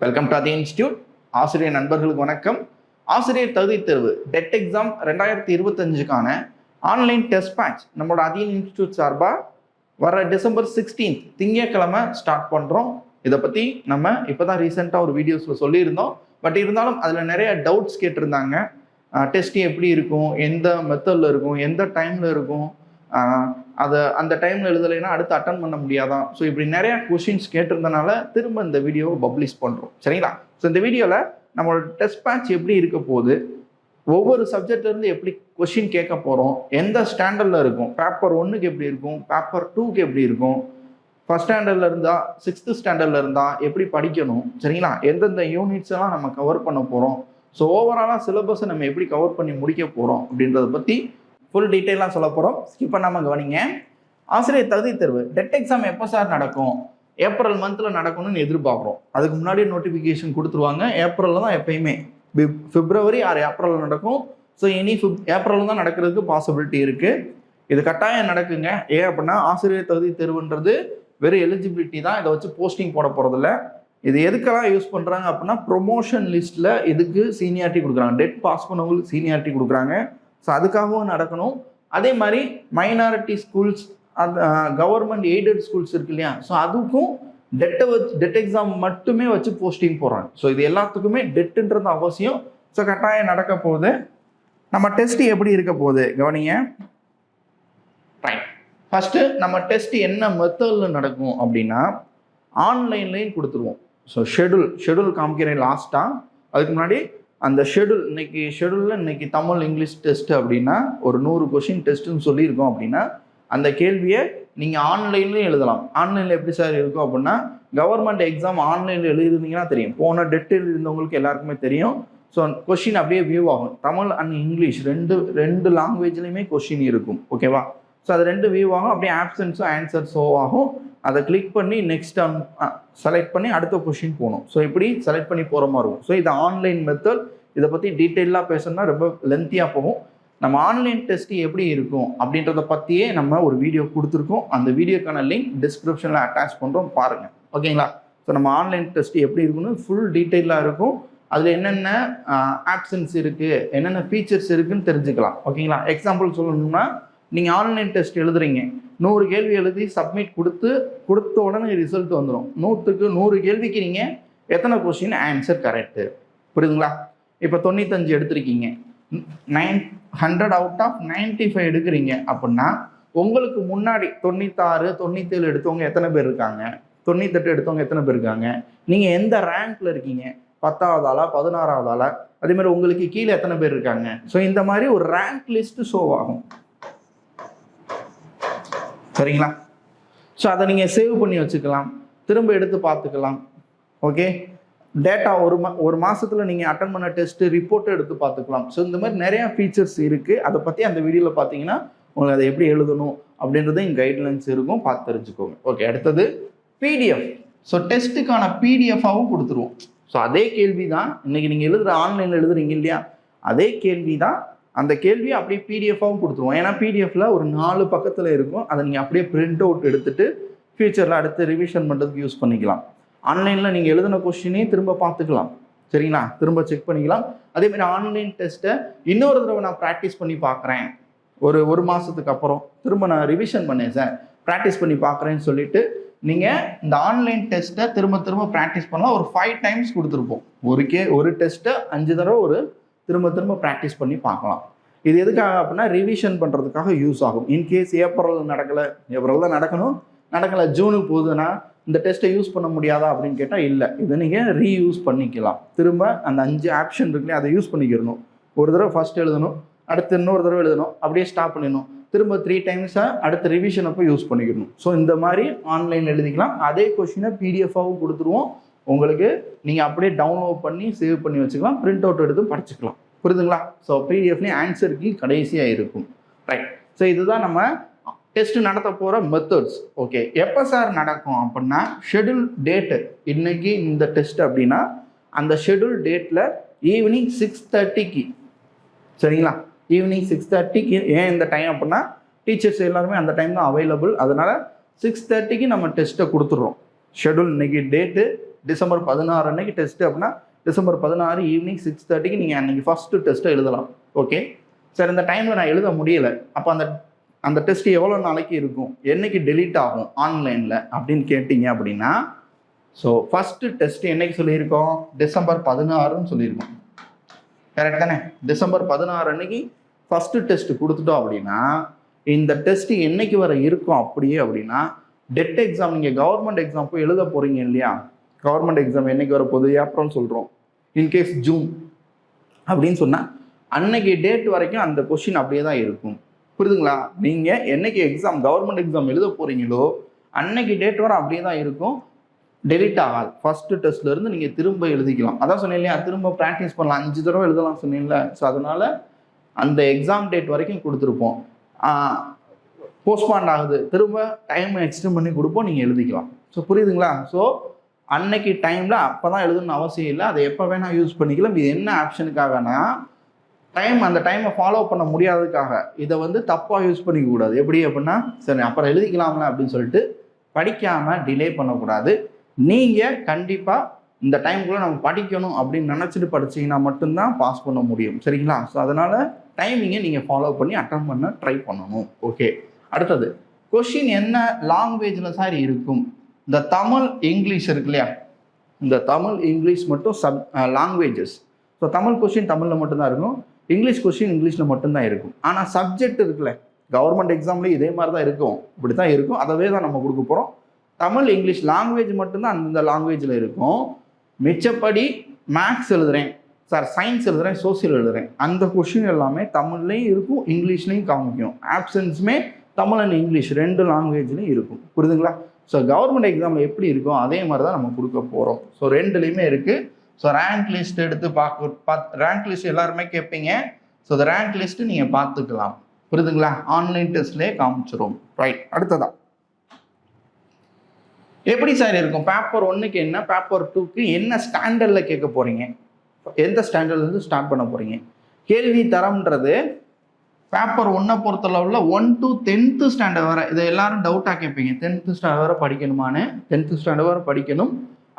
Welcome to அதி institute ஆசிரியர் நண்பர்களுக்கு வணக்கம். ஆசிரியர் தகுதி தேர்வு டெட் எக்ஸாம் ரெண்டாயிரத்தி இருபத்தஞ்சுக்கான ஆன்லைன் டெஸ்ட் பேட்ச் நம்மளோட அதியன் இன்ஸ்டியூட் சார்பாக வர டிசம்பர் சிக்ஸ்டீன்த் திங்கட்கிழமை ஸ்டார்ட் பண்ணுறோம் இதை பற்றி நம்ம இப்போ தான் ரீசெண்டாக ஒரு வீடியோஸில் சொல்லியிருந்தோம். பட் இருந்தாலும் அதில் நிறைய டவுட்ஸ் கேட்டிருந்தாங்க. டெஸ்ட் எப்படி இருக்கும்? எந்த மெத்தடில் இருக்கும்? எந்த டைமில் இருக்கும்? அதை அந்த டைமில் எழுதலைன்னா அடுத்து அட்டன் பண்ண முடியாதான். ஸோ இப்படி நிறைய கொஷின்ஸ் கேட்டிருந்தனால திரும்ப இந்த வீடியோவை பப்ளிஷ் பண்ணுறோம் சரிங்களா? ஸோ இந்த வீடியோவில் நம்மளோட டெஸ்ட் பேட்ச் எப்படி இருக்க போகுது? ஒவ்வொரு சப்ஜெக்ட்லேருந்து எப்படி கொஷின் கேட்க போகிறோம் எந்த ஸ்டாண்டர்டில் இருக்கும்? பேப்பர் ஒன்றுக்கு எப்படி இருக்கும்? பேப்பர் டூக்கு எப்படி இருக்கும்? ஃபஸ்ட் ஸ்டாண்டர்டில் இருந்தால் சிக்ஸ்த்து ஸ்டாண்டர்ட்ல இருந்தால் எப்படி படிக்கணும்? சரிங்களா? எந்தெந்த யூனிட்ஸ் எல்லாம் நம்ம கவர் பண்ண போகிறோம் ஸோ ஓவராலாக சிலபஸை நம்ம எப்படி கவர் பண்ணி முடிக்க போகிறோம் அப்படின்றத பற்றி ஃபுல் டீட்டெயிலாக சொல்ல போகிறோம் ஸ்கிப் பண்ணாமல் கவனிங்க. ஆசிரியர் தகுதி தேர்வு. டெட் எக்ஸாம் எப்போ சார் நடக்கும்? ஏப்ரல் மந்தில் நடக்கணும்னு எதிர்பார்க்குறோம். அதுக்கு முன்னாடி நோட்டிஃபிகேஷன் கொடுத்துருவாங்க. ஏப்ரலில் தான் எப்பயுமே. பிப்- பிப்ரவரி ஆறு ஏப்ரலில் நடக்கும். ஸோ இனி ஃபிப் ஏப்ரலில் தான் நடக்கிறதுக்கு பாசிபிலிட்டி இருக்குது இது கட்டாயம் நடக்குங்க. ஏன் அப்படின்னா ஆசிரியர் தகுதி தேர்வுன்றது வெறும் எலிஜிபிலிட்டி தான். இதை வச்சு போஸ்டிங் போட போகிறதில்ல இது எதுக்கெல்லாம் யூஸ் பண்ணுறாங்க அப்படின்னா ப்ரொமோஷன் லிஸ்ட்டில் இதுக்கு சீனியாரிட்டி கொடுக்குறாங்க. டெட் பாஸ் பண்ணவங்களுக்கு சீனியாரிட்டி கொடுக்குறாங்க. ஸோ அதுக்காகவும் நடக்கணும். அதே மாதிரி மைனாரிட்டி ஸ்கூல்ஸ் அந்த கவர்மெண்ட் எய்டட் ஸ்கூல்ஸ் இருக்கு இல்லையா? ஸோ அதுக்கும் டெட்டை வச்சு டெட் எக்ஸாம் மட்டுமே வச்சு போஸ்டிங் போடுறாங்க. ஸோ இது எல்லாத்துக்குமே டெட்டுன்றது அவசியம். ஸோ கட்டாயம் நடக்க போகுது. நம்ம டெஸ்ட் எப்படி இருக்க போகுது? கவனிங்க. ரைட் ஃபஸ்ட்டு நம்ம டெஸ்ட் என்ன மெத்தடில் நடக்கும் அப்படின்னா ஆன்லைன்லேயும் கொடுத்துருவோம். ஸோ ஷெடியூல் ஷெடியூல் காமிக்கிறேன் லாஸ்ட்டாக அதுக்கு முன்னாடி அந்த ஷெடியூல் இன்னைக்கு ஷெடியூலில் இன்னைக்கு தமிழ் இங்கிலீஷ் டெஸ்ட் அப்படின்னா ஒரு நூறு கொஷின் டெஸ்ட்டுன்னு சொல்லியிருக்கோம் அப்படின்னா அந்த கேள்வியை நீங்கள் ஆன்லைன்லேயும் எழுதலாம். ஆன்லைனில் எப்படி சார் இருக்கும் அப்படின்னா கவர்மெண்ட் எக்ஸாம் ஆன்லைனில் எழுதிருந்தீங்கன்னா தெரியும். போன டெட் எழுதிருந்தவங்களுக்கு எல்லாருக்குமே தெரியும். ஸோ கொஷின் அப்படியே வியூ ஆகும். தமிழ் அண்ட் இங்கிலீஷ் ரெண்டு ரெண்டு லாங்குவேஜ்லேயுமே கொஷின் இருக்கும். ஓகேவா ஸோ அது ரெண்டு வியூ ஆகும். அப்படியே ஆப்ஷன்ஸும் ஆன்சர் ஷோ ஆகும். அதை கிளிக் பண்ணி நெக்ஸ்ட் செலக்ட் பண்ணி அடுத்த கொஷின் போகணும். ஸோ இப்படி செலக்ட் பண்ணி போகிற மாதிரி இருக்கும். ஸோ இது ஆன்லைன் மெத்தட் இதை பற்றி டீட்டெயிலாக பேசணும்னா ரொம்ப லென்த்தியாக போகும். நம்ம ஆன்லைன் டெஸ்ட் எப்படி இருக்கும் அப்படின்றத பற்றியே நம்ம ஒரு வீடியோ கொடுத்துருக்கோம். அந்த வீடியோக்கான லிங்க் டிஸ்கிரிப்ஷனில் அட்டாச் பண்ணுறோம் பாருங்கள் ஓகேங்களா ஸோ நம்ம ஆன்லைன் டெஸ்ட் எப்படி இருக்குன்னு ஃபுல் டீட்டெயிலாக இருக்கும். அதில் என்னென்ன ஆப்ஷன்ஸ் இருக்குது என்னென்ன ஃபீச்சர்ஸ் இருக்குன்னு தெரிஞ்சுக்கலாம். ஓகேங்களா எக்ஸாம்பிள் சொல்லணும்னா நீங்கள் ஆன்லைன் டெஸ்ட் எழுதுறீங்க. நூறு கேள்வி எழுதி சப்மிட் கொடுத்து கொடுத்த உடனே ரிசல்ட் வந்துடும் நூற்றுக்கு நூறு கேள்விக்கு நீங்கள் எத்தனை கொஸ்டின் ஆன்சர் கரெக்டு புரியுதுங்களா? இப்போ தொண்ணூத்தஞ்சு எடுத்திருக்கீங்க. Nine hundred out of 95 five எடுக்கிறீங்க அப்படின்னா உங்களுக்கு முன்னாடி தொண்ணூத்தாறு தொண்ணூத்தேழு எடுத்தவங்க எத்தனை பேர் இருக்காங்க? தொண்ணூத்தெட்டு எடுத்தவங்க எத்தனை பேர் இருக்காங்க? நீங்கள் எந்த ரேங்க்ல இருக்கீங்க? பத்தாவது ஆளா பதினாறாவது ஆளா? அதே மாதிரி உங்களுக்கு கீழே எத்தனை பேர் இருக்காங்க? ஸோ இந்த மாதிரி ஒரு ரேங்க் லிஸ்ட் ஷோ ஆகும். சரிங்களா? ஸோ அதை நீங்கள் சேவ் பண்ணி வச்சுக்கலாம். திரும்ப எடுத்து பார்த்துக்கலாம். ஓகே டேட்டா ஒரு மா ஒரு மாதத்தில் நீங்கள் அட்டன் பண்ண டெஸ்ட்டு ரிப்போர்ட்டை எடுத்து பார்த்துக்கலாம். ஸோ இந்த மாதிரி நிறையா ஃபீச்சர்ஸ் இருக்குது அதை பற்றி அந்த வீடியோவில் பார்த்தீங்கன்னா உங்களுக்கு அதை எப்படி எழுதணும் அப்படின்றது இங்கே கைட்லைன்ஸ் இருக்கும். பார்த்து தெரிஞ்சுக்கோங்க. ஓகே அடுத்தது பிடிஎஃப் ஸோ டெஸ்ட்டுக்கான பிடிஎஃபாகவும் கொடுத்துருவோம். ஸோ அதே கேள்வி தான் இன்றைக்கி நீங்கள் எழுதுகிற ஆன்லைனில் எழுதுறீங்க இல்லையா? அதே கேள்வி தான் அந்த கேள்வியை அப்படியே பிடிஎஃபாகவும் கொடுத்துருவோம். ஏன்னா பிடிஎஃப்பில் ஒரு நாலு பக்கத்தில் இருக்கும். அதை நீங்கள் அப்படியே பிரிண்ட் அவுட் எடுத்துகிட்டு ஃபியூச்சரில் அடுத்து ரிவிஷன் பண்ணுறதுக்கு யூஸ் பண்ணிக்கலாம். ஆன்லைனில் நீங்கள் எழுதின கொஷினே திரும்ப பார்த்துக்கலாம். சரிங்களா? திரும்ப செக் பண்ணிக்கலாம். அதே மாதிரி ஆன்லைன் டெஸ்ட்டை இன்னொரு தடவை நான் ப்ராக்டிஸ் பண்ணி பார்க்குறேன். ஒரு ஒரு மாதத்துக்கு அப்புறம் திரும்ப நான் ரிவிஷன் பண்ணேன் சார் ப்ராக்டிஸ் பண்ணி பார்க்குறேன்னு சொல்லிட்டு நீங்கள் இந்த ஆன்லைன் டெஸ்ட்டை திரும்ப திரும்ப ப்ராக்டிஸ் பண்ணலாம். ஒரு ஃபைவ் டைம்ஸ் கொடுத்துருப்போம். ஒரு கே ஒரு டெஸ்ட்டை அஞ்சு தடவை ஒரு திரும்ப திரும்ப ப்ராக்டிஸ் பண்ணி பார்க்கலாம். இது எதுக்காக அப்படின்னா ரிவிஷன் பண்ணுறதுக்காக யூஸ் ஆகும். இன்கேஸ் ஏப்ரல் நடக்கலை ஏப்ரல் தான் நடக்கணும். நடக்கலை ஜூனுக்கு போகுதுன்னா இந்த டெஸ்ட்டை யூஸ் பண்ண முடியாதா அப்படின்னு கேட்டால் இல்லை. இதை நீங்கள் ரீயூஸ் பண்ணிக்கலாம். திரும்ப அந்த அஞ்சு ஆப்ஷன் இருக்குல்லையே அதை யூஸ் பண்ணிக்கிறணும் ஒரு தடவை ஃபஸ்ட் எழுதணும் அடுத்து இன்னொரு தடவை எழுதணும் அப்படியே ஸ்டாப் பண்ணிடணும். திரும்ப த்ரீ டைம்ஸாக அடுத்த ரிவிஷன் அப்போ யூஸ் பண்ணிக்கணும் ஸோ இந்த மாதிரி ஆன்லைன் எழுதிக்கலாம். அதே கொஷினை பிடிஎஃபாகவும் கொடுத்துருவோம். உங்களுக்கு நீங்கள் அப்படியே டவுன்லோட் பண்ணி சேவ் பண்ணி வச்சுக்கலாம். பிரிண்ட் அவுட் எடுத்து படிச்சுக்கலாம். புரியுதுங்களா? ஸோ பிடிஎஃப்லேயும் ஆன்சர் கீ கடைசியாக இருக்கும். ரைட் ஸோ இதுதான் நம்ம டெஸ்ட் நடத்த போகிற மெத்தட்ஸ் ஓகே எப்போ சார் நடக்கும் அப்படின்னா ஷெடியூல் டேட்டு இன்னைக்கு இந்த டெஸ்ட் அப்படின்னா அந்த ஷெட்யூல் டேட்டில் ஈவினிங் சிக்ஸ் தேர்ட்டிக்கு சரிங்களா? ஈவினிங் சிக்ஸ் தேர்ட்டிக்கு ஏன் இந்த டைம் அப்படின்னா டீச்சர்ஸ் எல்லாருமே அந்த டைம் தான் அவைலபிள் அதனால் சிக்ஸ் தேர்ட்டிக்கு நம்ம டெஸ்ட்டை கொடுத்துட்றோம். ஷெட்யூல் இன்னைக்கு டேட்டு டிசம்பர் பதினாறு அன்னைக்கு டெஸ்ட் அப்படின்னா டிசம்பர் பதினாறு ஈவினிங் சிக்ஸ் தேர்ட்டிக்கு நீங்கள் அன்னைக்கு ஃபஸ்ட்டு டெஸ்ட்டை எழுதலாம். ஓகே சார் இந்த டைமில் நான் எழுத முடியல. அப்போ அந்த அந்த டெஸ்ட் எவ்வளோ நாளைக்கு இருக்கும்? என்னைக்கு டெலீட் ஆகும்? ஆன்லைனில் அப்படின்னு கேட்டிங்க அப்படின்னா ஸோ ஃபஸ்ட்டு டெஸ்ட் என்னைக்கு சொல்லியிருக்கோம்? டிசம்பர் பதினாறுன்னு சொல்லியிருக்கோம். கரெக்ட் தானே? டிசம்பர் பதினாறு அன்னைக்கு ஃபஸ்ட்டு டெஸ்ட் கொடுத்துட்டோம் அப்படின்னா இந்த டெஸ்ட் என்னைக்கு வர இருக்கும் அப்படியே அப்படின்னா டெட் எக்ஸாம் நீங்கள் கவர்மெண்ட் எக்ஸாம் போய் எழுத போகிறீங்க இல்லையா? கவர்மெண்ட் எக்ஸாம் என்னைக்கு வர போகுது? ஏப்ரல் சொல்கிறோம் இன்கேஸ் ஜூன் அப்படின்னு சொன்னால் அன்னைக்கு டேட் வரைக்கும் அந்த கொஷின் அப்படியே தான் இருக்கும். புரியுதுங்களா நீங்கள் என்னைக்கு எக்ஸாம் கவர்மெண்ட் எக்ஸாம் எழுத போகிறீங்களோ அன்னைக்கு டேட் வரை அப்படியே தான் இருக்கும். டெலிட் ஆகாது. ஃபஸ்ட்டு டெஸ்ட்லேருந்து நீங்கள் திரும்ப எழுதிக்கலாம். அதான் சொன்னேன் இல்லையா? திரும்ப ப்ராக்டிஸ் பண்ணலாம். அஞ்சு தடவை எழுதலாம் சொன்னீங்கல்ல ஸோ அதனால் அந்த எக்ஸாம் டேட் வரைக்கும் கொடுத்துருப்போம். போஸ்ட்பாண்ட் ஆகுது. திரும்ப டைம் எக்ஸ்டெண்ட் பண்ணி கொடுப்போம். நீங்கள் எழுதிக்கலாம். ஸோ புரியுதுங்களா? ஸோ அன்னைக்கு டைமில் அப்போ தான் எழுதணும்னு அவசியம் இல்லை. அதை எப்போ வேணால் யூஸ் பண்ணிக்கலாம். இது என்ன ஆப்ஷனுக்காகனா டைம் அந்த டைமை ஃபாலோ பண்ண முடியாததுக்காக இதை வந்து தப்பாக யூஸ் பண்ணிக்க கூடாது எப்படி அப்படின்னா சரி அப்புறம் எழுதிக்கலாம்ல அப்படின்னு சொல்லிட்டு படிக்காமல் டிலே பண்ணக்கூடாது. நீங்கள் கண்டிப்பாக இந்த டைமுக்குள்ளே நம்ம படிக்கணும் அப்படின்னு நினச்சிட்டு படிச்சீங்கன்னா மட்டும்தான் பாஸ் பண்ண முடியும். சரிங்களா? ஸோ அதனால் டைமிங்கை நீங்கள் ஃபாலோ பண்ணி அட்டன் பண்ண ட்ரை பண்ணணும். ஓகே அடுத்தது கொஷின் என்ன லாங்குவேஜில் சார் இருக்கும்? இந்த தமிழ் இங்கிலீஷ் இருக்கு இல்லையா? இந்த தமிழ் இங்கிலீஷ் மட்டும் sub languages so Tamil question தமிழில் மட்டும்தான் இருக்கும். இங்கிலீஷ் கொஷின் இங்கிலீஷில் மட்டும்தான் இருக்கும். ஆனால் சப்ஜெக்ட் இருக்குல்ல கவர்மெண்ட் எக்ஸாம்லேயும் இதே மாதிரி தான் இருக்கும். இப்படி தான் இருக்கும் அதவே தான் நம்ம கொடுக்க போகிறோம் தமிழ் இங்கிலீஷ் லாங்குவேஜ் மட்டும்தான் அந்தந்த லாங்குவேஜில் இருக்கும். மிச்சப்படி மேக்ஸ் எழுதுகிறேன் சார் சயின்ஸ் எழுதுகிறேன் சோசியல் எழுதுகிறேன் அந்த கொஷின் எல்லாமே தமிழ்லையும் இருக்கும் இங்கிலீஷ்லையும் காமிக்கும். ஆப்சன்ஸுமே தமிழ் அண்ட் இங்கிலீஷ் ரெண்டு லாங்குவேஜ்லேயும் இருக்கும். புரியுதுங்களா? ஸோ கவர்மெண்ட் எக்ஸாமில் எப்படி இருக்கும் அதே மாதிரி தான் நம்ம கொடுக்க போகிறோம் ஸோ ரெண்டுலேயுமே இருக்குது ஸோ ரேங்க் லிஸ்ட் எடுத்து பார்க்க பாத் ரேங்க் லிஸ்ட் எல்லாருமே கேட்பீங்க ஸோ அந்த ரேங்க் லிஸ்ட்டு நீங்கள் பார்த்துக்கலாம் புரியுதுங்களா ஆன்லைன் டெஸ்ட்லேயே காமிச்சிரும். ரைட் அடுத்ததான் எப்படி சார் இருக்கும்? பேப்பர் ஒன்றுக்கு என்ன? பேப்பர் டூக்கு என்ன ஸ்டாண்டர்டில் கேட்க போகிறீங்க எந்த ஸ்டாண்டர்ட்லேருந்து ஸ்டார்ட் பண்ண போகிறீங்க கேள்வி தரம்ன்றது பேப்பர் ஒன்றை பொறுத்தளவில் ஒன் டு டென்த்து ஸ்டாண்டர்ட் வரை இதை எல்லாரும் டவுட்டாக கேட்பீங்க டென்த்து ஸ்டாண்டர்ட் வரை படிக்கணுமான்னு? டென்த்து ஸ்டாண்டர்ட் வரை படிக்கணும்.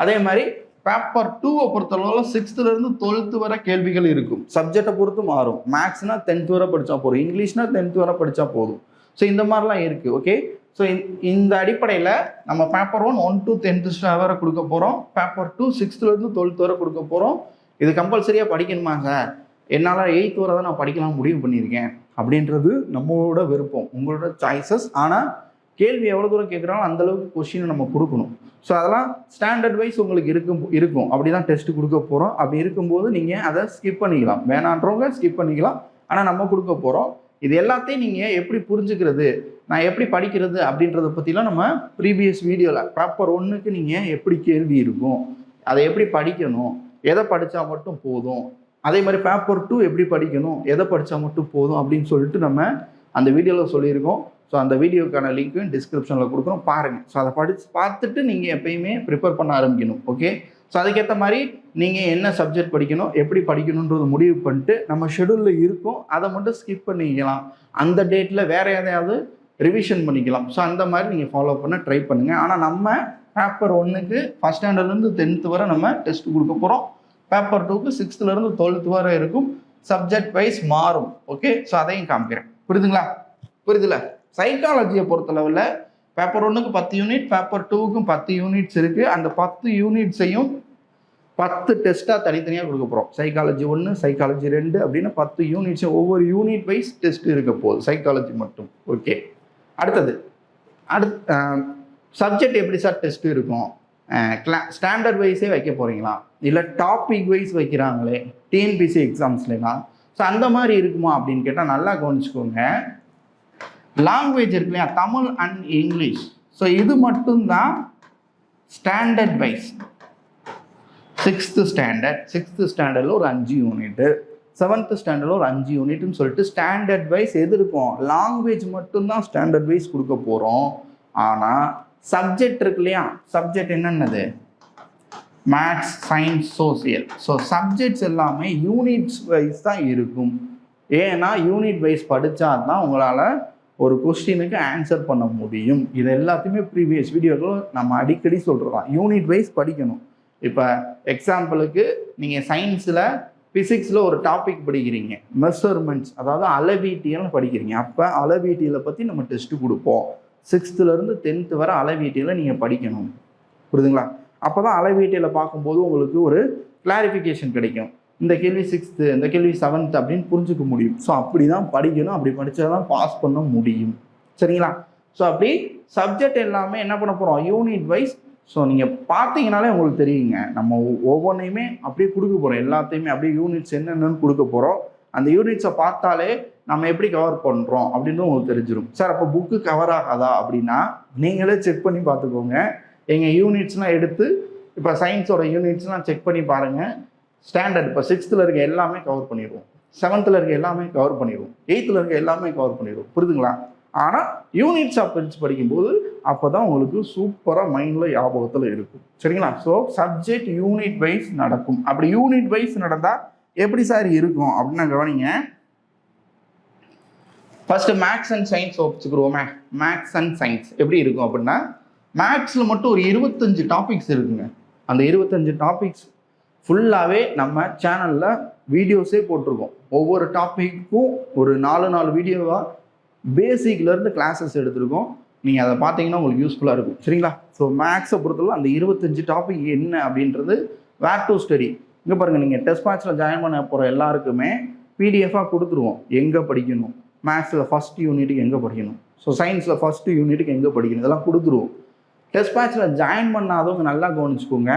அதே மாதிரி பேப்பர் டூவை பொறுத்தளவில் சிக்ஸ்த்துலேருந்து டுவெல்த்து வர கேள்விகள் இருக்கும். சப்ஜெக்டை பொறுத்து மாறும். மேக்ஸ்னால் டென்த்து வரை படித்தா போதும். இங்கிலீஷ்னால் டென்த்து வரை படித்தா போதும். ஸோ இந்த மாதிரிலாம் இருக்குது ஓகே ஸோ இந்த அடிப்படையில் நம்ம paper one one two tenth standard வரை கொடுக்க போகிறோம் பேப்பர் டூ சிக்ஸ்த்துலேருந்து டுவெல்த் வரை கொடுக்க போகிறோம் இது கம்பல்சரியாக படிக்கணுமா சார் என்னால் எயித் வரை தான் நான் படிக்கலாம் முடிவு பண்ணியிருக்கேன். அப்படின்றது நம்மளோட விருப்பம். உங்களோட சாய்ஸஸ் ஆனால் கேள்வி எவ்வளோ தூரம் கேட்குறாலும் அந்தளவுக்கு கொஷினை நம்ம கொடுக்கணும். ஸோ அதெல்லாம் ஸ்டாண்டர்ட் வைஸ் உங்களுக்கு இருக்கும் இருக்கும். அப்படி தான் டெஸ்ட் கொடுக்க போகிறோம் அப்படி இருக்கும்போது நீங்கள் அதை ஸ்கிப் பண்ணிக்கலாம். வேணான்றவங்க ஸ்கிப் பண்ணிக்கலாம். ஆனால் நம்ம கொடுக்க போகிறோம் இது எல்லாத்தையும் நீங்கள் எப்படி புரிஞ்சுக்கிறது நான் எப்படி படிக்கிறது அப்படின்றத பற்றிலாம் நம்ம ப்ரீவியஸ் வீடியோவில் பேப்பர் ஒன்றுக்கு நீங்கள் எப்படி கேள்வி இருக்கும் அதை எப்படி படிக்கணும் எதை படித்தா மட்டும் போதும் அதே மாதிரி பேப்பர் டூ எப்படி படிக்கணும் எதை படித்தா மட்டும் போதும் அப்படின்னு சொல்லிட்டு நம்ம அந்த வீடியோவில் சொல்லியிருக்கோம். ஸோ அந்த வீடியோக்கான லிங்க்கும் டிஸ்கிரிப்ஷனில் கொடுக்குறோம் பாருங்கள் ஸோ அதை படித்து பார்த்துட்டு நீங்கள் எப்பயுமே ப்ரிப்பேர் பண்ண ஆரம்பிக்கணும். ஓகே ஸோ அதுக்கேற்ற மாதிரி நீங்கள் என்ன சப்ஜெக்ட் படிக்கணும் எப்படி படிக்கணுன்றது முடிவு பண்ணிட்டு நம்ம ஷெடியூலில் இருக்கும். அதை மட்டும் ஸ்கிப் பண்ணிக்கலாம். அந்த டேட்டில் வேறு எதையாவது ரிவிஷன் பண்ணிக்கலாம். ஸோ அந்த மாதிரி நீங்கள் ஃபாலோ பண்ண ட்ரை பண்ணுங்கள் ஆனால் நம்ம பேப்பர் ஒன்றுக்கு ஃபஸ்ட் ஸ்டாண்டர்ட்லேருந்து டென்த்து வரை நம்ம டெஸ்ட் கொடுக்க போகிறோம் பேப்பர் டூக்கு சிக்ஸ்த்துலேருந்து டுவெல்த் வரை இருக்கும். சப்ஜெக்ட் வைஸ் மாறும். ஓகே ஸோ அதையும் காமிக்கிறேன். புரியுதுங்களா? புரியுதுல? சைக்காலஜியை பொறுத்தளவில் பேப்பர் ஒன்றுக்கு பத்து யூனிட் பேப்பர் டூவுக்கும் பத்து யூனிட்ஸ் இருக்குது அந்த பத்து யூனிட்ஸையும் பத்து டெஸ்ட்டாக தனித்தனியாக கொடுக்க போகிறோம் சைக்காலஜி ஒன்று சைக்காலஜி ரெண்டு அப்படின்னு பத்து யூனிட்ஸும் ஒவ்வொரு யூனிட் வைஸ் டெஸ்ட் இருக்க போகுது. சைக்காலஜி மட்டும். ஓகே அடுத்தது. அடுத் சப்ஜெக்ட் எப்படி சார் டெஸ்ட்டு இருக்கும்? கிளா ஸ்டாண்டர்ட் வைஸே வைக்க போகிறீங்களா இல்லை டாபிக் வைஸ் வைக்கிறாங்களே? டிஎன்பிசி எக்ஸாம்ஸ்லாம் ஸோ அந்த மாதிரி இருக்குமா அப்படின்னு கேட்டால் நல்லா கவனிச்சுக்கோங்க. லாங்குவேஜ் இருக்கு இல்லையா தமிழ் அண்ட் இங்கிலீஷ் ஸோ இது மட்டும்தான் standard wise sixth standard sixth ஸ்டாண்டர்டில் ஒரு அஞ்சு யூனிட்டு செவன்த்து ஸ்டாண்டர்டில் ஒரு அஞ்சு யூனிட்னு சொல்லிட்டு ஸ்டாண்டர்ட் வைஸ் எது இருக்கும்? லாங்குவேஜ் மட்டும்தான் ஸ்டாண்டர்ட் வைஸ் கொடுக்க போகிறோம் ஆனால் சப்ஜெக்ட் இருக்கு இல்லையா? Subject என்னென்னது? Maths science social so subjects எல்லாமே யூனிட்ஸ் வைஸ் தான் இருக்கும். ஏன்னா யூனிட் வைஸ் படித்தா தான் உங்களால் ஒரு கொஸ்டினுக்கு ஆன்சர் பண்ண முடியும். இது எல்லாத்தையுமே ப்ரீவியஸ் வீடியோக்கள் நம்ம அடிக்கடி சொல்கிறோம் யூனிட் வைஸ் படிக்கணும். இப்போ எக்ஸாம்பிளுக்கு நீங்கள் சயின்ஸில் ஃபிசிக்ஸில் ஒரு டாபிக் படிக்கிறீங்க. மெஷர்மெண்ட்ஸ் அதாவது அளவீட்டியல்னு படிக்கிறீங்க. அப்போ அளவீட்டியலை பற்றி நம்ம டெஸ்ட்டு கொடுப்போம். சிக்ஸ்த்துலேருந்து டென்த்து வரை அளவீட்டியலை நீங்கள் படிக்கணும். புரியுதுங்களா? அப்போ தான் அளவீட்டியலை பார்க்கும்போது உங்களுக்கு ஒரு கிளாரிஃபிகேஷன் கிடைக்கும். இந்த கேள்வி சிக்ஸ்த்து இந்த கேள்வி செவன்த் அப்படின்னு புரிஞ்சுக்க முடியும். ஸோ அப்படி தான் படிக்கணும். அப்படி படித்தா தான் பாஸ் பண்ண முடியும். சரிங்களா? ஸோ அப்படி சப்ஜெக்ட் எல்லாமே என்ன பண்ண போகிறோம் யூனிட் வைஸ் ஸோ நீங்கள் பார்த்தீங்கனாலே உங்களுக்கு தெரியுங்க. நம்ம ஒவ்வொன்றையுமே அப்படியே கொடுக்க போகிறோம் எல்லாத்தையுமே அப்படியே யூனிட்ஸ் என்னென்னு கொடுக்க போகிறோம் அந்த யூனிட்ஸை பார்த்தாலே நம்ம எப்படி கவர் பண்ணுறோம் அப்படின்னு உங்களுக்கு தெரிஞ்சிடும் சார் அப்போ புக்கு கவர் ஆகாதா அப்படின்னா நீங்களே செக் பண்ணி பார்த்துக்கோங்க. எங்கள் யூனிட்ஸ்லாம் எடுத்து இப்போ சயின்ஸோட யூனிட்ஸ்லாம் செக் பண்ணி பாருங்கள் ஸ்டாண்டர்ட் இப்போ சிக்ஸ்த்தில் இருக்க எல்லாமே கவர் பண்ணிடுவோம் செவன்த்தில் இருக்க எல்லாமே கவர் பண்ணிடுவோம் எயித்தில் இருக்க எல்லாமே கவர் பண்ணிடுவோம் புரியுதுங்களா ஆனால் யூனிட்ஸாக பிரித்து படிக்கும்போது அப்போ தான் உங்களுக்கு சூப்பராக மைண்டில் ஞாபகத்தில் இருக்கும். சரிங்களா? ஸோ சப்ஜெக்ட் யூனிட் வைஸ் நடக்கும். அப்படி யூனிட் வைஸ் நடந்தால் எப்படி சார் இருக்கும்? அப்படின்னு கவனிங்க. ஃபஸ்ட்டு மேக்ஸ் அண்ட் சயின்ஸ் ஒப்பிச்சுக்கிறோமே மேக்ஸ் அண்ட் சயின்ஸ் எப்படி இருக்கும் அப்படின்னா மேக்ஸில் மட்டும் ஒரு இருபத்தஞ்சு டாபிக்ஸ் இருக்குங்க. அந்த இருபத்தஞ்சு டாபிக்ஸ் ஃபுல்லாகவே நம்ம சேனலில் வீடியோஸே போட்டிருக்கோம். ஒவ்வொரு டாப்பிக்கும் ஒரு நாலு நாலு வீடியோவாக பேசிக்லேருந்து கிளாஸஸ் எடுத்திருக்கோம். நீங்கள் அதை பார்த்தீங்கன்னா உங்களுக்கு யூஸ்ஃபுல்லாக இருக்கும். சரிங்களா? ஸோ மேக்ஸை பொறுத்தவரை அந்த இருபத்தஞ்சு டாபிக் என்ன அப்படின்றது வேர் டு ஸ்டடி இங்கே பாருங்கள் நீங்கள் டெஸ்ட் மேட்ச்சில் ஜாயின் பண்ண போகிற எல்லாருக்குமே பிடிஎஃபாக கொடுத்துருவோம். எங்கே படிக்கணும்? மேக்ஸில் ஃபஸ்ட் யூனிட்டுக்கு எங்கே படிக்கணும்? ஸோ சயின்ஸில் ஃபஸ்ட்டு யூனிட்டுக்கு எங்கே படிக்கணும்? இதெல்லாம் கொடுத்துருவோம். டெஸ்ட் மேட்ச்சில் ஜாயின் பண்ணாதவங்க நல்லா கவனிச்சுக்கோங்க.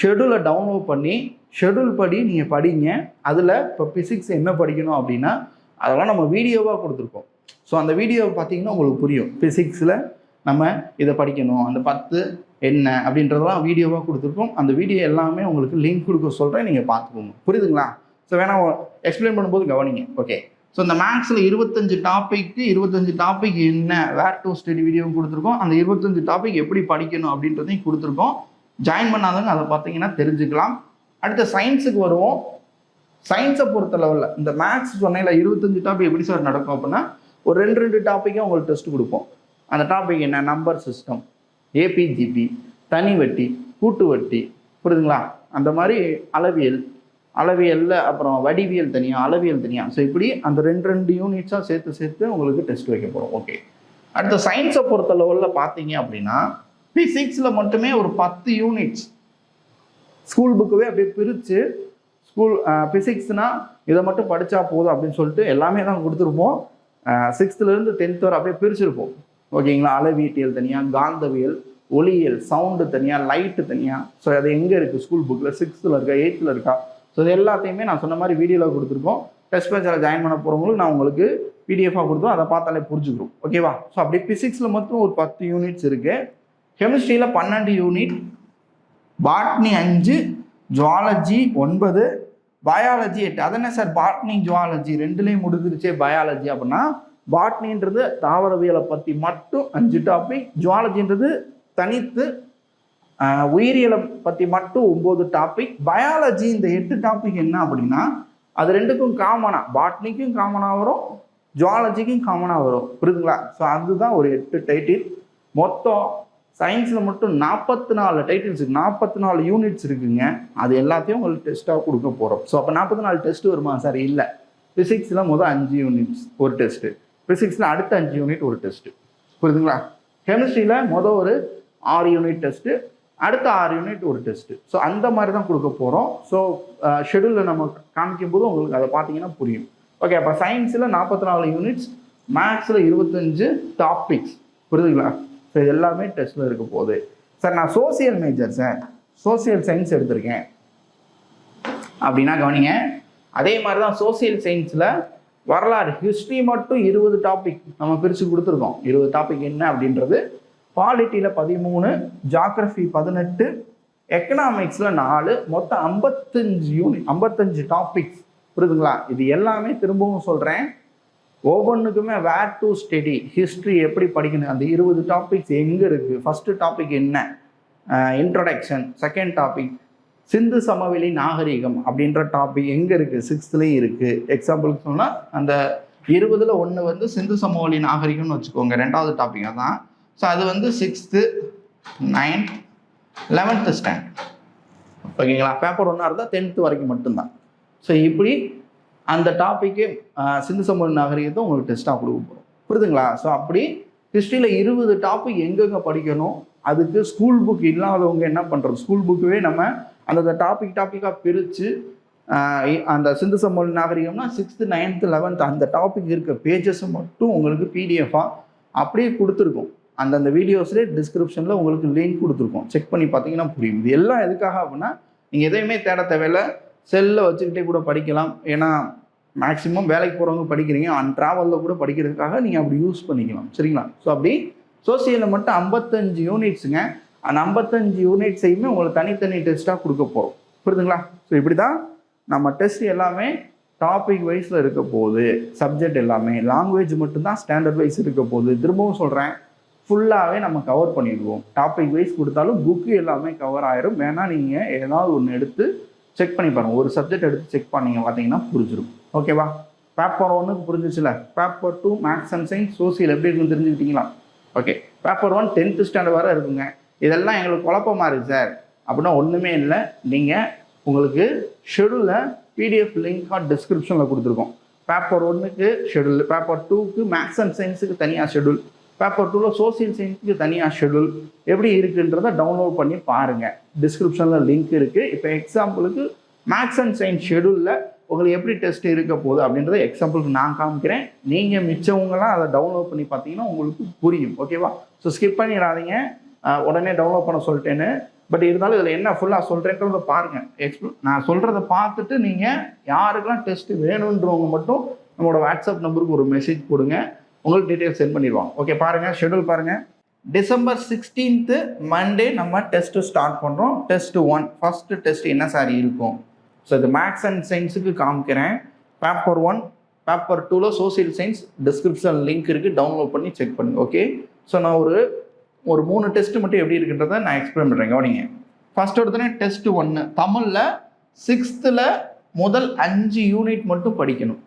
ஷெடியூலை டவுன்லோட் பண்ணி ஷெடியூல் படி நீங்கள் படிங்க. அதில் இப்போ ஃபிசிக்ஸ் என்ன படிக்கணும் அப்படின்னா அதெல்லாம் நம்ம வீடியோவாக கொடுத்துருக்கோம். ஸோ அந்த வீடியோவை பார்த்தீங்கன்னா உங்களுக்கு புரியும். ஃபிசிக்ஸில் நம்ம இதை படிக்கணும். அந்த பத்து என்ன அப்படின்றதெல்லாம் வீடியோவாக கொடுத்துருக்கோம். அந்த வீடியோ எல்லாமே உங்களுக்கு லிங்க் கொடுக்க சொல்கிறேன் நீங்கள் பார்த்துக்கோங்க. புரியுதுங்களா? ஸோ வேணால் எக்ஸ்பிளைன் பண்ணும்போது கவனிங்க. ஓகே ஸோ இந்த மேக்ஸில் இருபத்தஞ்சு டாப்பிக்கு இருபத்தஞ்சு டாபிக் என்ன? வேர் டு ஸ்டடி வீடியோவும் கொடுத்துருக்கோம். அந்த இருபத்தஞ்சு டாபிக் எப்படி படிக்கணும் அப்படின்றதையும் கொடுத்துருக்கோம். ஜாயின் பண்ணாதவங்க அதை பார்த்தீங்கன்னா தெரிஞ்சுக்கலாம். அடுத்த சயின்ஸுக்கு வருவோம். சயின்ஸை பொறுத்த லெவலில் இந்த மேக்ஸ் சொன்னையில் இருபத்தஞ்சு டாபிக் எப்படி சார் நடக்கும் அப்படின்னா ஒரு ரெண்டு ரெண்டு டாப்பிக்கும் உங்களுக்கு டெஸ்ட் கொடுப்போம். அந்த டாபிக் என்ன? நம்பர் சிஸ்டம் ஏபிஜிபி தனி வட்டி கூட்டு வட்டி புரியுதுங்களா? அந்த மாதிரி அளவியல் அளவியலில் அப்புறம் வடிவியல் தனியாக அளவியல் தனியாக ஸோ இப்படி அந்த ரெண்டு ரெண்டு யூனிட்ஸாக சேர்த்து சேர்த்து உங்களுக்கு டெஸ்ட் வைக்க போகிறோம் ஓகே அடுத்த சயின்ஸை பொறுத்த லெவலில் பார்த்தீங்க அப்படின்னா ஃபிசிக்ஸில் மட்டுமே ஒரு பத்து யூனிட்ஸ் ஸ்கூல் புக்குவே அப்படியே பிரித்து ஸ்கூல் ஃபிசிக்ஸ்னால் இதை மட்டும் படித்தா போதும் அப்படின்னு சொல்லிட்டு எல்லாமே தான் கொடுத்துருப்போம். சிக்ஸ்த்துலேருந்து டென்த் வரை அப்படியே பிரிச்சிருப்போம். ஓகேங்களா அளவீட்டியல் தனியாக காந்தவியல் ஒளியியல் சவுண்டு தனியாக லைட்டு தனியாக ஸோ அது எங்கே இருக்குது ஸ்கூல் புக்கில் சிக்ஸ்த்தில் இருக்கா? எயித்தில் இருக்கா? ஸோ இது எல்லாத்தையுமே நான் சொன்ன மாதிரி வீடியோவில் கொடுத்துருக்கோம். டெஸ்ட் பேச்சில் ஜாயின் பண்ண போகிறவங்களுக்கு நான் உங்களுக்கு பிடிஎஃபாக கொடுத்தோம் அதை பார்த்தாலே புரிஞ்சுக்கிறோம் ஓகேவா ஸோ அப்படியே ஃபிசிக்ஸில் மட்டும் ஒரு பத்து யூனிட்ஸ் இருக்குது கெமிஸ்ட்ரியில் பன்னெண்டு யூனிட் பாட்னி அஞ்சு ஜுவாலஜி ஒன்பது பயாலஜி எட்டு. அது என்ன சார் பாட்னி ஜுவாலஜி ரெண்டுலேயும் முடிஞ்சிருச்சே பயாலஜி அப்படின்னா பாட்னின்றது தாவரவியலை பற்றி மட்டும் அஞ்சு டாபிக் ஜுவாலஜின்றது தனித்து உயிரியலை பற்றி மட்டும் ஒம்பது டாபிக் பயாலஜி இந்த எட்டு டாபிக் என்ன அப்படின்னா அது ரெண்டுக்கும் காமனாக பாட்னிக்கும் காமனாக வரும் ஜுவாலஜிக்கும் காமனாக வரும். புரியுதுங்களா? ஸோ அதுதான் ஒரு எட்டு டைட்டில் மொத்தம் சயின்ஸில் மட்டும் நாற்பத்தி நாலு டைட்டில்ஸ் இருக்குது நாற்பத்தி நாலு யூனிட்ஸ் இருக்குங்க. அது எல்லாத்தையும் உங்களுக்கு டெஸ்ட்டாக கொடுக்க போகிறோம் ஸோ அப்போ நாற்பத்தி நாலு டெஸ்ட் வருமா? சார் இல்லை. ஃபிசிக்ஸில் மொதல் அஞ்சு யூனிட்ஸ் ஒரு டெஸ்ட்டு ஃபிசிக்ஸில் அடுத்த அஞ்சு யூனிட் ஒரு டெஸ்ட்டு புரியுதுங்களா? கெமிஸ்ட்ரியில் மொதல் ஒரு ஆறு யூனிட் டெஸ்ட்டு அடுத்த ஆறு யூனிட் ஒரு டெஸ்ட்டு ஸோ அந்த மாதிரி தான் கொடுக்க போகிறோம் ஸோ ஷெடியூலில் நம்ம காமிக்கும் போது உங்களுக்கு அதை பார்த்தீங்கன்னா புரியும். ஓகே அப்போ சயின்ஸில் நாற்பத்தி நாலு யூனிட்ஸ் மேக்ஸில் இருபத்தஞ்சு டாபிக்ஸ் புரியுதுங்களா? ஸோ எல்லாமே டெஸ்ட்டில் இருக்க போகுது. சார் நான் social major sir social science எடுத்திருக்கேன். அப்படின்னா கவனிங்க அதே மாதிரி தான் சோசியல் சயின்ஸில் வரலாறு ஹிஸ்ட்ரி மட்டும் இருபது டாபிக் நம்ம பிரித்து கொடுத்துருக்கோம். இருபது டாபிக் என்ன அப்படின்றது. பாலிட்டியில் பதிமூணு ஜாகிரஃபி பதினெட்டு எக்கனாமிக்ஸில் நாலு மொத்தம் ஐம்பத்தஞ்சு யூனிட் ஐம்பத்தஞ்சு டாபிக்ஸ் புரியுதுங்களா? இது எல்லாமே திரும்பவும் சொல்கிறேன் ஒவ்வொன்றுக்குமே வேர் டு ஸ்டடி ஹிஸ்ட்ரி எப்படி படிக்கணும் அந்த இருபது டாபிக்ஸ் எங்கே இருக்குது ஃபஸ்ட்டு டாபிக் என்ன? இன்ட்ரடக்ஷன் செகண்ட் டாபிக் சிந்து சமவெளி நாகரிகம் அப்படின்ற டாபிக் எங்கே இருக்குது சிக்ஸ்த்துலேயும் இருக்குது எக்ஸாம்பிளுக்கு சொன்னால் அந்த இருபதில் ஒன்று வந்து சிந்து சமவெளி நாகரிகம்னு வச்சுக்கோங்க. ரெண்டாவது டாபிக் தான் ஸோ அது வந்து சிக்ஸ்த்து நைன்த் லெவன்த்து ஸ்டாண்டர்ட் ஓகேங்களா பேப்பர் ஒன்றா இருந்தால் டென்த்து வரைக்கும் மட்டும்தான். ஸோ இப்படி அந்த டாப்பிக்கு சிந்து சமூக நாகரிகத்தை உங்களுக்கு டெஸ்ட்டாக கொடுக்க போகிறோம் புரியுதுங்களா ஸோ அப்படி ஹிஸ்ட்ரியில் இருபது டாபிக் எங்கெங்கே படிக்கணும்? அதுக்கு ஸ்கூல் புக் இல்லாதவங்க என்ன பண்ணுறது ஸ்கூல் புக்கவே நம்ம அந்த டாபிக் டாப்பிக்காக பிரித்து அந்த சிந்து சமூக நாகரிகம்னா சிக்ஸ்த்து நைன்த்து லெவன்த்து அந்த டாபிக் இருக்க பேஜஸை மட்டும் உங்களுக்கு பிடிஎஃபாக அப்படியே கொடுத்துருக்கோம். அந்தந்த வீடியோஸ்லேயே டிஸ்கிரிப்ஷனில் உங்களுக்கு லிங்க் கொடுத்துருக்கோம். செக் பண்ணி பார்த்தீங்கன்னா புரியும். இது எல்லாம் எதுக்காக அப்படின்னா நீங்கள் எதையுமே தேட தேவையில்லை. செல்லில் வச்சுக்கிட்டே கூட படிக்கலாம். ஏன்னா மேக்ஸிமம் வேலைக்கு போகிறவங்க படிக்கிறீங்க. அண்ட் ட்ராவலில் கூட படிக்கிறதுக்காக நீங்கள் அப்படி யூஸ் பண்ணிக்கலாம். சரிங்களா? ஸோ அப்படி சோசியலில் மட்டும் ஐம்பத்தஞ்சு யூனிட்ஸுங்க அந்த ஐம்பத்தஞ்சு யூனிட்ஸையுமே உங்களுக்கு தனித்தனி டெஸ்ட்டாக கொடுக்க போகிறோம் புரியுதுங்களா? ஸோ இப்படி தான் நம்ம டெஸ்ட் எல்லாமே டாபிக் வைஸில் இருக்க போகுது. சப்ஜெக்ட் எல்லாமே. லாங்குவேஜ் மட்டும்தான் ஸ்டாண்டர்ட் வைஸ் இருக்க போகுது. திரும்பவும் சொல்கிறேன் ஃபுல்லாகவே நம்ம கவர் பண்ணிடுவோம். டாபிக் வைஸ் கொடுத்தாலும் புக்கு எல்லாமே கவர் ஆயிரும். வேணால் நீங்கள் ஏதாவது ஒன்று எடுத்து செக் பண்ணி பாருங்கள் ஒரு சப்ஜெக்ட் எடுத்து செக் பண்ணிங்க பார்த்தீங்கன்னா புரிஞ்சிடும் ஓகேவா பேப்பர் ஒன்றுக்கு புரிஞ்சிச்சுல? Paper two maths and science social எப்படி இருக்குன்னு தெரிஞ்சுக்கிட்டீங்களா? Okay paper one tenth standard வரை இருக்குங்க. இதெல்லாம் எங்களுக்கு குழப்பமாக இருக்குது சார் அப்படின்னா ஒன்றுமே இல்லை. நீங்கள் உங்களுக்கு ஷெடியூலில் பிடிஎஃப் லிங்காக டிஸ்கிரிப்ஷனில் கொடுத்துருக்கோம். பேப்பர் ஒன்றுக்கு ஷெடியூல் பேப்பர் டூக்கு மேக்ஸ் அண்ட் சயின்ஸுக்கு தனியாக ஷெடியூல் பேப்பர் டூவில் சோசியல் சயின்ஸுக்கு தனியாக ஷெடியூல் எப்படி இருக்குன்றதை டவுன்லோட் பண்ணி பாருங்கள் டிஸ்கிரிப்ஷனில் லிங்க் இருக்குது இப்போ எக்ஸாம்பிளுக்கு மேக்ஸ் அண்ட் சயின்ஸ் ஷெடியூலில் உங்களுக்கு எப்படி டெஸ்ட் இருக்க போகுது அப்படின்றத எக்ஸாம்பிளுக்கு நான் காமிக்கிறேன். நீங்கள் மிச்சவங்களாம் அதை டவுன்லோட் பண்ணி பார்த்தீங்கன்னா உங்களுக்கு புரியும். ஓகேவா ஸோ ஸ்கிப் பண்ணிடாதீங்க. உடனே டவுன்லோட் பண்ண சொல்லிட்டேன்னு. பட் இருந்தாலும் இதில் என்ன ஃபுல்லாக சொல்கிறேன்றத பாருங்கள் எக்ஸ்ப்ளோ நான் சொல்கிறத பார்த்துட்டு நீங்கள் யாருக்கெல்லாம் டெஸ்ட்டு வேணுன்றவங்க மட்டும் நம்மளோட வாட்ஸ்அப் நம்பருக்கு ஒரு மெசேஜ் கொடுங்க. உங்களுக்கு டீட்டெயில்ஸ் சென்ட் பண்ணிடுவாங்க. ஓகே பாருங்கள் ஷெடியூல் பாருங்கள் டிசம்பர் சிக்ஸ்டீன்த்து மண்டே நம்ம டெஸ்ட்டு ஸ்டார்ட் பண்ணுறோம் டெஸ்ட் ஒன் ஃபஸ்ட்டு டெஸ்ட் என்ன சார் இருக்கும்? ஸோ இது மேக்ஸ் அண்ட் சயின்ஸுக்கு காமிக்கிறேன். பேப்பர் ஒன் பேப்பர் டூவில் சோசியல் சயின்ஸ் டிஸ்கிரிப்ஷன் லிங்க் இருக்குது டவுன்லோட் பண்ணி செக் பண்ணுங்க ஓகே ஸோ நான் ஒரு ஒரு மூணு டெஸ்ட் மட்டும் எப்படி இருக்குன்றத நான் எக்ஸ்பிளைன் பண்ணுறேன் கவனிங்க. ஃபஸ்ட் எடுத்தோடனே டெஸ்ட் ஒன்று தமிழில் சிக்ஸ்த்தில் முதல் அஞ்சு யூனிட் மட்டும் படிக்கணும்.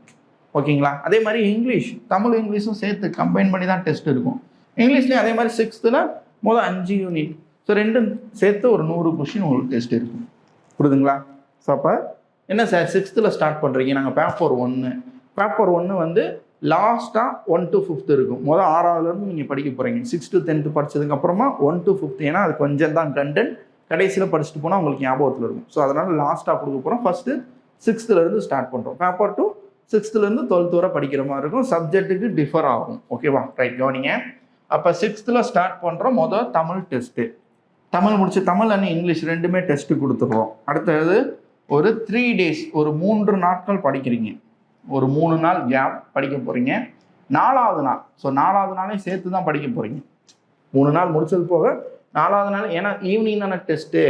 ஓகேங்களா? அதே மாதிரி இங்கிலீஷ் தமிழ் இங்கிலீஷும் சேர்த்து கம்பைன் பண்ணி தான் டெஸ்ட் இருக்கும். இங்கிலீஷ்லேயும் அதே மாதிரி சிக்ஸ்த்தில் முதல் அஞ்சு யூனிட் ஸோ ரெண்டும் சேர்த்து ஒரு நூறு கொஷின் உங்களுக்கு டெஸ்ட் இருக்கும். புரியுதுங்களா? ஸோ அப்போ என்ன சார் சிக்ஸ்த்தில் ஸ்டார்ட் பண்ணுறீங்க நாங்கள் பேப்பர் ஒன்று பேப்பர் ஒன்று வந்து லாஸ்ட்டாக ஒன் டு ஃபிஃப்த் இருக்கும். முதல் ஆறாவதுலேருந்து நீங்கள் படிக்க போகிறீங்க சிக்ஸ் டு டென்த்து படிச்சதுக்கப்புறமா ஒன் டு ஃபிஃப்த் ஏன்னா அது கொஞ்சம் தான் கண்டென்ட் கடைசியில் படிச்சுட்டு போனால் உங்களுக்கு ஞாபகத்தில் இருக்கும். ஸோ அதனால் லாஸ்ட்டாக கொடுக்க போகிறோம் ஃபஸ்ட்டு சிக்ஸ்த்துலேருந்து ஸ்டார்ட் பண்ணுறோம் பேப்பர் டூ சிக்ஸ்த்துலேருந்து டுவெல்த் வரை படிக்கிற மாதிரி இருக்கும். சப்ஜெக்ட்டுக்கு டிஃபர் ஆகும். ஓகேவா ரைட் கவனிங்க. அப்போ சிக்ஸ்த்தில் ஸ்டார்ட் பண்ணுறோம் மொதல் தமிழ் டெஸ்ட்டு தமிழ் முடிச்சு தமிழ் அண்ட் இங்கிலீஷ் ரெண்டுமே டெஸ்ட்டு கொடுத்துருவோம் அடுத்தது ஒரு த்ரீ டேஸ் ஒரு மூன்று நாட்கள் படிக்கிறீங்க. ஒரு மூணு நாள் கேப் படிக்க போகிறீங்க நாலாவது நாள். ஸோ நாலாவது நாளே சேர்த்து தான் படிக்க போகிறீங்க மூணு நாள் முடிச்சது போக நாலாவது நாள் ஏன்னா ஈவினிங் தானே டெஸ்ட்டு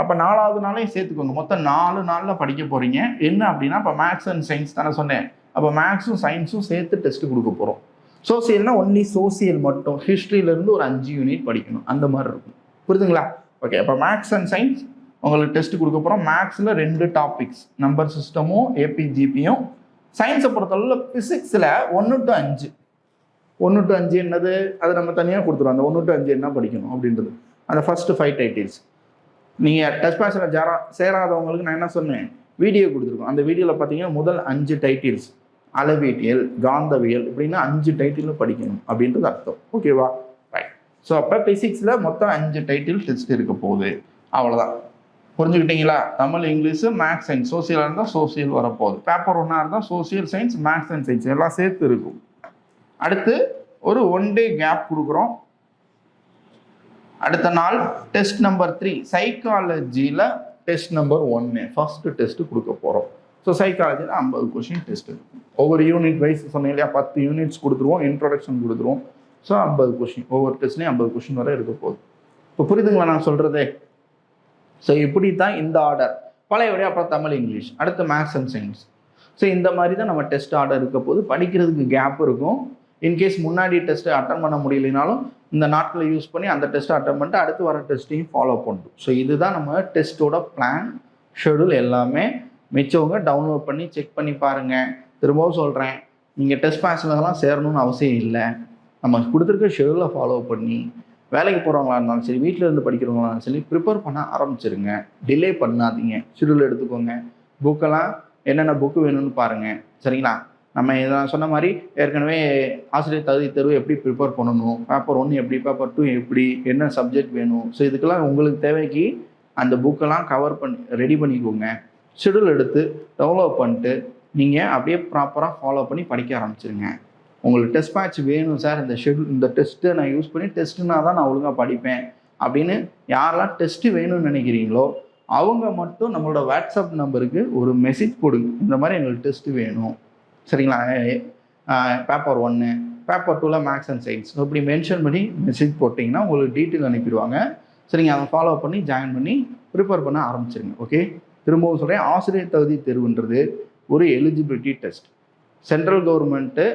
அப்போ நாலாவது நாளையும் சேர்த்துக்கோங்க. மொத்தம் நாலு நாளில் படிக்க போகிறீங்க என்ன அப்படின்னா இப்போ மேக்ஸ் அண்ட் சயின்ஸ் தானே சொன்னேன். அப்போ மேக்ஸும் சயின்ஸும் சேர்த்து டெஸ்ட் கொடுக்க போகிறோம் சோசியல்னா ஒன்லி சோசியல் மட்டும். ஹிஸ்ட்ரியிலேருந்து ஒரு அஞ்சு யூனிட் படிக்கணும். அந்த மாதிரி இருக்கும். புரியுதுங்களா ஓகே அப்போ மேக்ஸ் அண்ட் சயின்ஸ் உங்களுக்கு டெஸ்ட் கொடுக்க போகிறோம் மேக்ஸில் ரெண்டு டாபிக்ஸ் நம்பர் சிஸ்டமும் ஏபிஜிபியும் சயின்ஸை பொறுத்தளவில் ஃபிசிக்ஸில் ஒன்று டு அஞ்சு. ஒன்று டு அஞ்சு என்னது? அது நம்ம தனியாக கொடுத்துருவோம். அந்த ஒன்று டு அஞ்சு என்ன படிக்கணும் அப்படின்றது. அந்த ஃபஸ்ட்டு ஃபைவ் டைட்டில்ஸ் நீங்கள் டச் பாஸில் ஜாரா சேராதவங்களுக்கு நான் என்ன சொன்னேன்? வீடியோ கொடுத்துருக்கோம். அந்த வீடியோவில் பார்த்தீங்கன்னா முதல் அஞ்சு டைட்டில்ஸ் அளவீட்டியல் காந்தவியல் இப்படின்னா அஞ்சு டைட்டிலும் படிக்கணும் அப்படின்றது அர்த்தம். ஓகேவா ரைட் ஸோ அப்போ பிசிக்ஸில் மொத்தம் அஞ்சு டைட்டில் டெஸ்ட் இருக்க போகுது. அவ்வளோதான் புரிஞ்சுக்கிட்டீங்களா? தமிழ் இங்கிலீஷு மேக்ஸ் சயின்ஸ் சோசியலாக இருந்தால் சோசியல் வரப்போகுது. பேப்பர் ஒன்றா இருந்தால் social science maths and science எல்லாம் சேர்த்து இருக்கும். அடுத்து ஒரு ஒன் டே கேப் கொடுக்குறோம். அடுத்த நாள் டெஸ்ட் நம்பர் த்ரீ சைக்காலஜியில் டெஸ்ட் நம்பர் ஒன்று ஃபஸ்ட்டு டெஸ்ட்டு கொடுக்க போகிறோம் ஸோ சைக்காலஜியில் ஐம்பது கொஷின் டெஸ்ட் இருக்கும் ஒவ்வொரு யூனிட் வைஸ் சொன்னேன் இல்லையா? பத்து யூனிட்ஸ் கொடுத்துருவோம் இன்ட்ரொடக்ஷன் கொடுத்துருவோம். ஸோ ஐம்பது கொஷின் ஒவ்வொரு டெஸ்ட்லேயும் ஐம்பது கொஷின் வரை இருக்க போகுது. இப்போ புரியுதுங்களா நான் சொல்கிறதே ஸோ இப்படி தான் இந்த ஆர்டர் பழையபடி அப்புறம் தமிழ் இங்கிலீஷ். அடுத்து மேக்ஸ் அண்ட் சயின்ஸ் ஸோ இந்த மாதிரி தான் நம்ம டெஸ்ட் ஆர்டர் இருக்க போது படிக்கிறதுக்கு கேப் இருக்கும். இன்கேஸ் முன்னாடி டெஸ்ட்டு அட்டன் பண்ண முடியலனாலும் இந்த நாட்களை யூஸ் பண்ணி அந்த டெஸ்ட்டை அட்டன் பண்ணிட்டு அடுத்து வர டெஸ்ட்டையும் ஃபாலோ பண்ணுறோம் ஸோ இதுதான் நம்ம டெஸ்ட்டோட பிளான் ஷெடியூல் எல்லாமே. மிச்சவங்க டவுன்லோட் பண்ணி செக் பண்ணி பாருங்கள் திரும்பவும் சொல்கிறேன் நீங்கள் டெஸ்ட் பேட்ச்லலாம் சேரணும்னு அவசியம் இல்லை. நம்ம கொடுத்துருக்க ஷெடியூலை ஃபாலோ பண்ணி வேலைக்கு போகிறவங்களா இருந்தாலும் சரி வீட்டில் இருந்து படிக்கிறவங்களா இருந்தாலும் சரி ப்ரிப்பேர் பண்ண ஆரம்பிச்சிருங்க. டிலே பண்ணாதீங்க. ஷெடியூல் எடுத்துக்கோங்க. புக்கெல்லாம் என்னென்ன புக்கு வேணும்னு பாருங்கள் சரிங்களா? நம்ம நான் சொன்ன மாதிரி ஏற்கனவே ஆசிரியர் தகுதி தேர்வு எப்படி ப்ரிப்பேர் பண்ணணும் பேப்பர் ஒன்று எப்படி பேப்பர் டூ எப்படி என்ன சப்ஜெக்ட் வேணும்? ஸோ இதுக்கெல்லாம் உங்களுக்கு தேவைக்கு அந்த புக்கெல்லாம் கவர் பண்ணி ரெடி பண்ணிக்கோங்க. ஷெடியூல் எடுத்து டெவலப் பண்ணிட்டு நீங்கள் அப்படியே ப்ராப்பராக ஃபாலோ பண்ணி படிக்க ஆரம்பிச்சிருங்க. உங்களுக்கு டெஸ்ட் மேட்ச் வேணும் சார் இந்த ஷெடியூல் இந்த டெஸ்ட்டை நான் யூஸ் பண்ணி டெஸ்ட்டுனா தான் நான் ஒழுங்காக படிப்பேன் அப்படின்னு யாரெல்லாம் டெஸ்ட்டு வேணும்னு நினைக்கிறீங்களோ அவங்க மட்டும் நம்மளோட வாட்ஸ்அப் நம்பருக்கு ஒரு மெசேஜ் கொடுங்க. இந்த மாதிரி எங்களுக்கு டெஸ்ட்டு வேணும். சரிங்களா? பேப்பர் ஒன்று பேப்பர் டூவில் மேக்ஸ் அண்ட் சயின்ஸ் இப்படி மென்ஷன் பண்ணி மெசேஜ் போட்டிங்கன்னா உங்களுக்கு டீட்டெயில் அனுப்பிடுவாங்க. சரிங்க அதை ஃபாலோ பண்ணி ஜாயின் பண்ணி ப்ரிப்பேர் பண்ண ஆரம்பிச்சிருங்க ஓகே திரும்பவும் சொல்கிறேன் ஆசிரியர் தகுதி தேர்வுன்றது ஒரு எலிஜிபிலிட்டி டெஸ்ட் சென்ட்ரல் கவர்மெண்ட்டு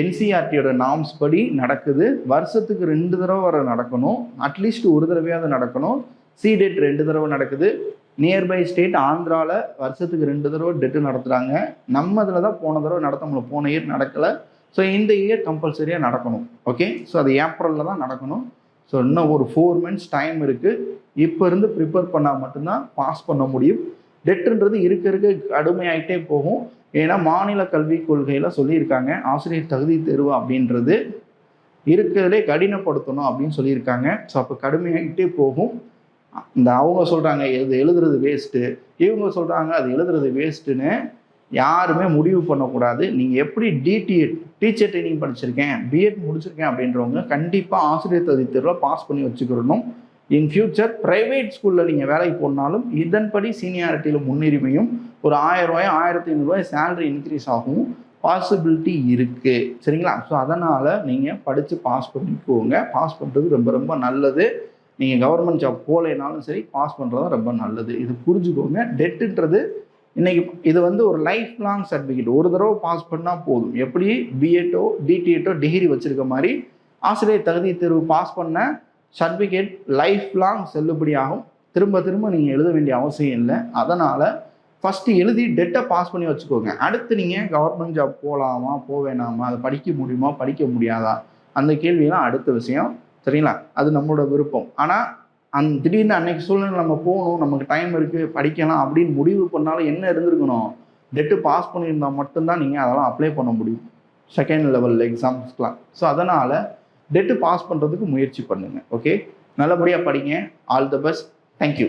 என்சிஆர்டியோட நாம்ஸ் படி நடக்குது. வருஷத்துக்கு ரெண்டு தடவை வர நடக்கணும். அட்லீஸ்ட் ஒரு தடவையாவது நடக்கணும். சி டேட் ரெண்டு தடவை நடக்குது. நியர்பை ஸ்டேட் ஆந்திராவில் வருஷத்துக்கு ரெண்டு தடவை டெட்டு நடத்துகிறாங்க நம்ம இதில் தான் போன தடவை நடத்த முடியல. போன இயர் நடக்கலை. ஸோ இந்த இயர் கம்பல்சரியாக நடக்கணும். ஓகே ஸோ அது ஏப்ரலில் தான் நடக்கணும். ஸோ இன்னும் ஒரு ஃபோர் மந்த்ஸ் டைம் இருக்குது இப்போ இருந்து ப்ரிப்பேர் பண்ணால் மட்டும்தான் பாஸ் பண்ண முடியும். டெட்டுன்றது இருக்க இருக்க கடுமையாயிட்டே போகும். ஏன்னா மாநில கல்விக் கொள்கையில் சொல்லியிருக்காங்க. ஆசிரியர் தகுதி தேர்வு அப்படின்றது இருக்கிறதுலே கடினப்படுத்தணும் அப்படின்னு சொல்லியிருக்காங்க. ஸோ அப்போ கடுமையாகிட்டே போகும். இந்த அவங்க சொல்கிறாங்க இது எழுதுறது வேஸ்ட்டு இவங்க சொல்கிறாங்க அது எழுதுறது வேஸ்ட்டுன்னு யாருமே முடிவு பண்ணக்கூடாது. நீங்கள் எப்படி டிடிஎட் டீச்சர் ட்ரைனிங் படிச்சிருக்கேன் பிஎட் முடிச்சிருக்கேன் அப்படின்றவங்க கண்டிப்பாக ஆசிரியர் தகுதி தேர்வில் பாஸ் பண்ணி வச்சுக்கிறணும் இன் ஃபியூச்சர் ப்ரைவேட் ஸ்கூலில் நீங்கள் வேலைக்கு போனாலும் இதன்படி சீனியாரிட்டியில் முன்னுரிமையும் ஒரு ஆயிரம் ரூபாய் ஆயிரத்தி ஐநூறுரூவாய் சேலரி இன்க்ரீஸ் ஆகும். பாசிபிலிட்டி இருக்குது சரிங்களா? ஸோ அதனால் நீங்கள் படித்து பாஸ் பண்ணிக்கோங்க. பாஸ் பண்ணுறது ரொம்ப ரொம்ப நல்லது. நீங்கள் கவர்மெண்ட் ஜாப் போகலைனாலும் சரி பாஸ் பண்ணுறது ரொம்ப நல்லது. இது புரிஞ்சுக்கோங்க. டெட்டுன்றது இன்றைக்கி இது வந்து ஒரு லைஃப் லாங் சர்டிஃபிகேட் ஒரு தடவை பாஸ் பண்ணால் போதும். எப்படி? பிஎட்டோ டிடிஎட்டோ டிகிரி வச்சுருக்க மாதிரி ஆசிரியர் தகுதி தேர்வு பாஸ் பண்ண சர்டிஃபிகேட் லைஃப் லாங் செல்லுபடியாகும் திரும்ப திரும்ப நீங்கள் எழுத வேண்டிய அவசியம் இல்லை. அதனால் ஃபஸ்ட்டு எழுதி டெட்டை பாஸ் பண்ணி வச்சுக்கோங்க. அடுத்து நீங்கள் கவர்மெண்ட் ஜாப் போகலாமா போக வேணாமா அதை படிக்க முடியுமா படிக்க முடியாதா? அந்த கேள்வியெல்லாம் அடுத்த விஷயம். சரிங்களா? அது நம்மளோட விருப்பம். ஆனால் அந் திடீர்னு அன்னைக்கு சூழ்நிலை நம்ம போகணும் நமக்கு டைம் இருக்குது படிக்கலாம் அப்படின்னு முடிவு பண்ணாலும் என்ன இருந்திருக்கணும்? டெட்டு பாஸ் பண்ணியிருந்தால் மட்டும்தான் நீங்கள் அதெல்லாம் அப்ளை பண்ண முடியும். செகண்ட் லெவல் எக்ஸாம்ஸ்க்கெலாம் ஸோ அதனால் டெட்டு பாஸ் பண்ணுறதுக்கு முயற்சி பண்ணுங்கள் ஓகே நல்லபடியாக படிங்க. All the best thank you